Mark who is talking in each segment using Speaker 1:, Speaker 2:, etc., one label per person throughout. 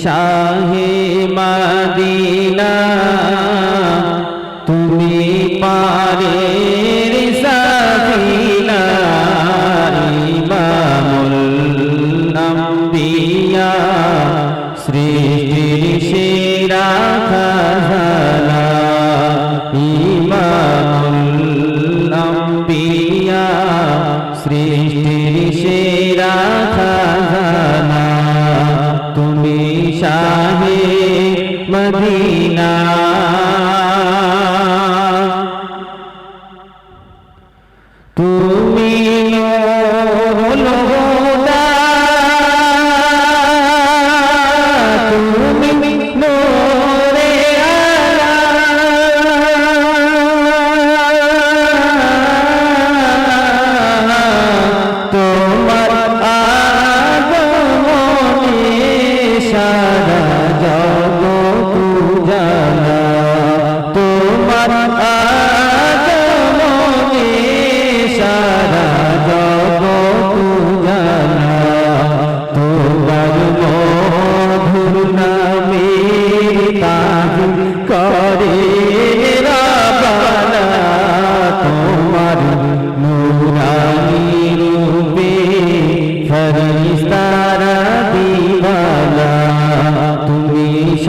Speaker 1: শাহে মাদিনা তুমি পারে সাফিনা ইমামুল আম্বিয়া সৃষ্টির সেরা খাজানা ইমামুল আম্বিয়া সৃষ্টির সেরা তুমি শাহে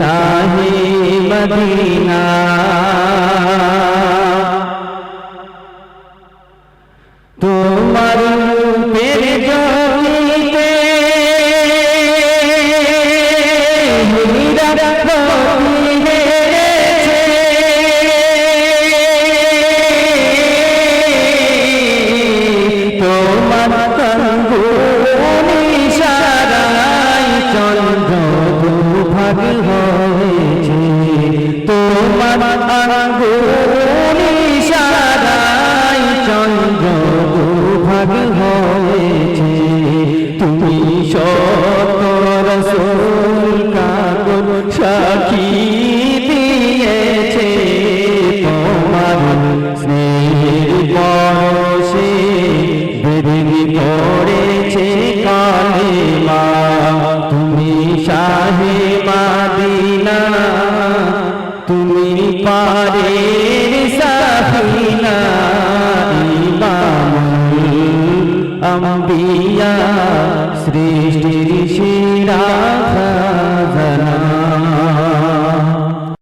Speaker 1: তুমি শাহে মদিনা তোমার রূপের তোমার আঙ্গুলি সারাই চন্দ্র দুভাগ হয়েছে তুমি সতর রসুল কাগর সাক্ষী দিয়েছে তোমার স্নেহের বরসে বেদিনী পৃথিবীর